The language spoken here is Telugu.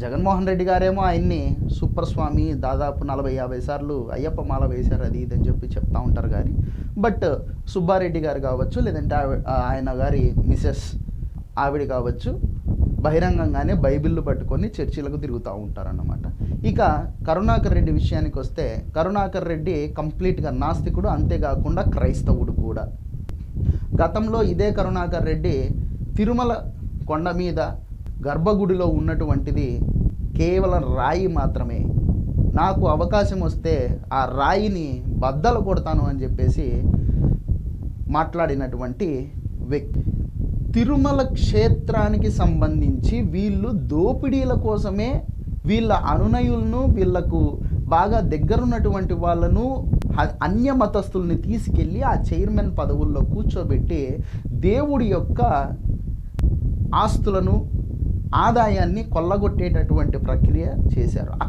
జగన్మోహన్ రెడ్డి గారేమో ఆయన్ని సూపర్ స్వామి దాదాపు నలభై యాభై సార్లు అయ్యప్ప మాల వేశారు అది ఇది అని చెప్పి చెప్తా ఉంటారు కానీ బట్ సుబ్బారెడ్డి గారు కావచ్చు లేదంటే ఆవి- ఆయన గారి మిసెస్ ఆవిడ కావచ్చు బహిరంగంగానే బైబిళ్ళు పట్టుకొని చర్చిలకు తిరుగుతూ ఉంటారన్నమాట. ఇక కరుణాకర్ రెడ్డి విషయానికి వస్తే కరుణాకర్ రెడ్డి కంప్లీట్గా నాస్తికుడు అంతేకాకుండా క్రైస్తవుడు కూడా. గతంలో ఇదే కరుణాకర్ రెడ్డి తిరుమల కొండ మీద గర్భగుడిలో ఉన్నటువంటిది కేవలం రాయి మాత్రమే. నాకు అవకాశం వస్తే ఆ రాయిని బద్దలు కొడతాను అని చెప్పేసి మాట్లాడినటువంటి వ్యక్తి. తిరుమల క్షేత్రానికి సంబంధించి వీళ్ళు దోపిడీల కోసమే వీళ్ళ అనునయులను వీళ్ళకు బాగా దగ్గరున్నటువంటి వాళ్ళను అన్య మతస్థుల్ని తీసుకెళ్ళి ఆ చైర్మన్ పదవుల్లో కూర్చోబెట్టి దేవుడి యొక్క ఆస్తులను ఆదాయాన్ని కొల్లగొట్టేటటువంటి ప్రక్రియ చేశారు.